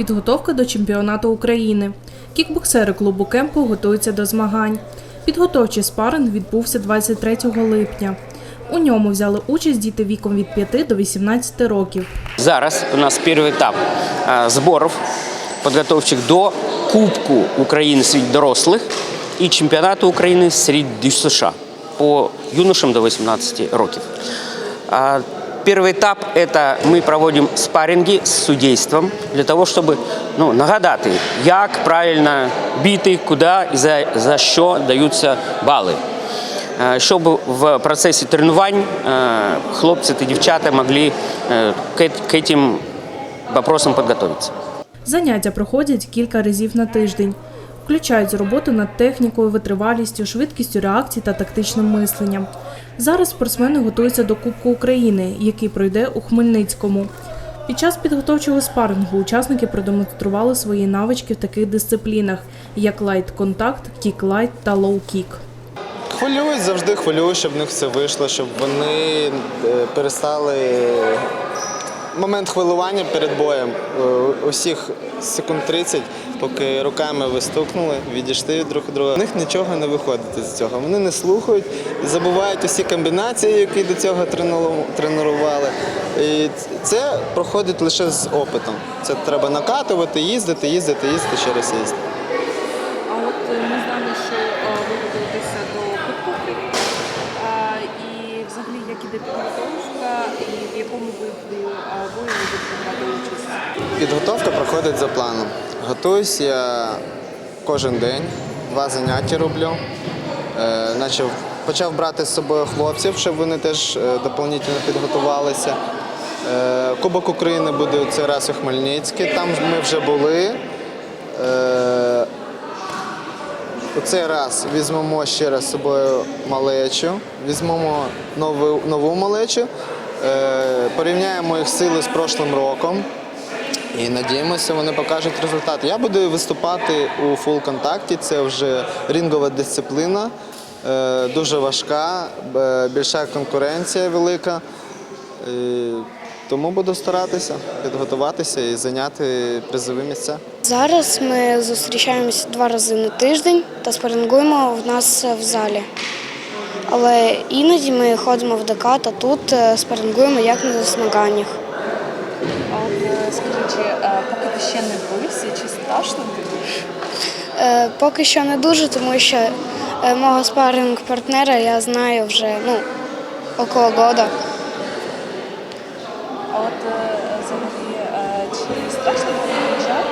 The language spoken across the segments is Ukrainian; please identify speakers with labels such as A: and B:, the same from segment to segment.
A: Підготовка до чемпіонату України. Кікбоксери клубу Кемпу готуються до змагань. Підготовчий спаринг відбувся 23 липня. У ньому взяли участь діти віком від 5 до 18 років.
B: Зараз у нас перший етап зборів підготовчих до Кубку України серед дорослих і чемпіонату України серед ДЮСШ по юношам до 18 років. А Первый этап – это мы проводим спарринги з судейством для того, щоб ну, нагадати, як правильно бити, куди і за, за що даються бали. Е, Щоб в процесі тренувань е, хлопці та дівчата могли е, к эт- к этим вопросам підготуватися.
A: Заняття проходять кілька разів на тиждень. Включають роботу над технікою, витривалістю, швидкістю реакцій та тактичним мисленням. Зараз спортсмени готуються до Кубку України, який пройде у Хмельницькому. Під час підготовчого спарингу учасники продемонстрували свої навички в таких дисциплінах, як лайт-контакт, кік-лайт та лоу-кік.
C: Хвилююсь, завжди хвилююсь, щоб в них все вийшло, щоб вони е, перестали момент хвилювання перед боєм. е, Усіх секунд 30, поки руками вистукнули, відійшли від друг друга. У них нічого не виходить з цього. Вони не слухають забувають усі комбінації, які до цього трену- тренували. І це проходить лише з опитом. Це треба накатувати, їздити, їздити, їздити, ще раз їздити.
D: А от е, ми знаємо, що е, ви готуєтеся до. Е, І взагалі, як іде підготовка,
C: Підготовка проходить за планом. Готуюсь я кожен день, два заняття роблю. Е, Начав, почав брати з собою хлопців, щоб вони теж е, доповнительно підготувалися. Е, Кубок України буде у цей раз у Хмельницький, там ми вже були. У цей раз візьмемо ще раз з собою малечу, візьмемо нову, нову малечу, порівняємо їх сили з прошлим роком. І надіємося, вони покажуть результат. Я буду виступати у фул-контакті. Це вже рінгова дисципліна, е, дуже важка, е, більша конкуренція велика. Е, Тому буду старатися підготуватися і зайняти призові місця.
E: Зараз ми зустрічаємося два рази на тиждень та спарингуємо в нас в залі. Але іноді ми ходимо в ДК та тут е, спарингуємо як на змаганнях.
D: А от е, скажіть, е, поки ти ще не бився, чи страшно тобі?
E: Поки що не дуже, тому що мого спаринг-партнера я знаю вже ну, около года.
D: А от взагалі, чи страшно приїжджати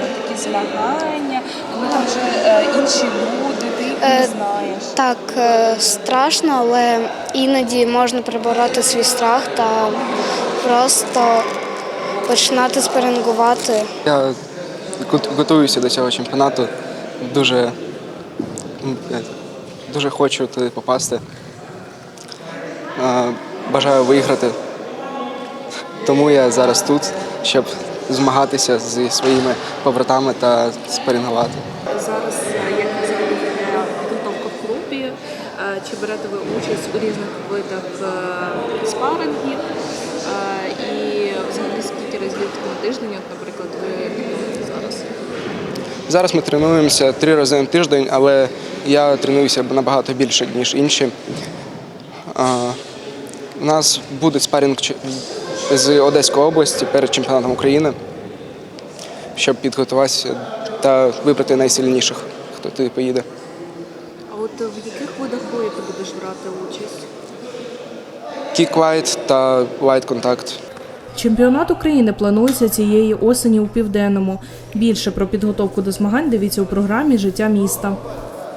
D: на такі змагання, коли там вже інші люди, ти їх не знаєш?
E: Так, е, страшно, але іноді можна прибороти свій страх та просто починати спарингувати.
F: Я готуюся до цього чемпіонату. Дуже, е, дуже хочу туди попасти. Е, Бажаю виграти. Тому я зараз тут, щоб змагатися зі своїми побратами та спарінгувати.
D: Зараз е, як взагалі йде підготовка в клубі? Е, Чи берете ви участь у різних видах е, спарингів? Е, І взагалі скільки разів на тиждень, от, наприклад, ви зараз?
F: Зараз ми тренуємося три рази на тиждень, але я тренуюся набагато більше, ніж інші. У нас буде спарінг з Одеської області перед чемпіонатом України, щоб підготуватися та вибрати найсильніших, хто туди поїде.
D: От в яких видах бою ти будеш брати участь?
F: Кік-лайт та лайт-контакт.
A: Чемпіонат України планується цієї осені у південному. Більше про підготовку до змагань дивіться у програмі Життя міста.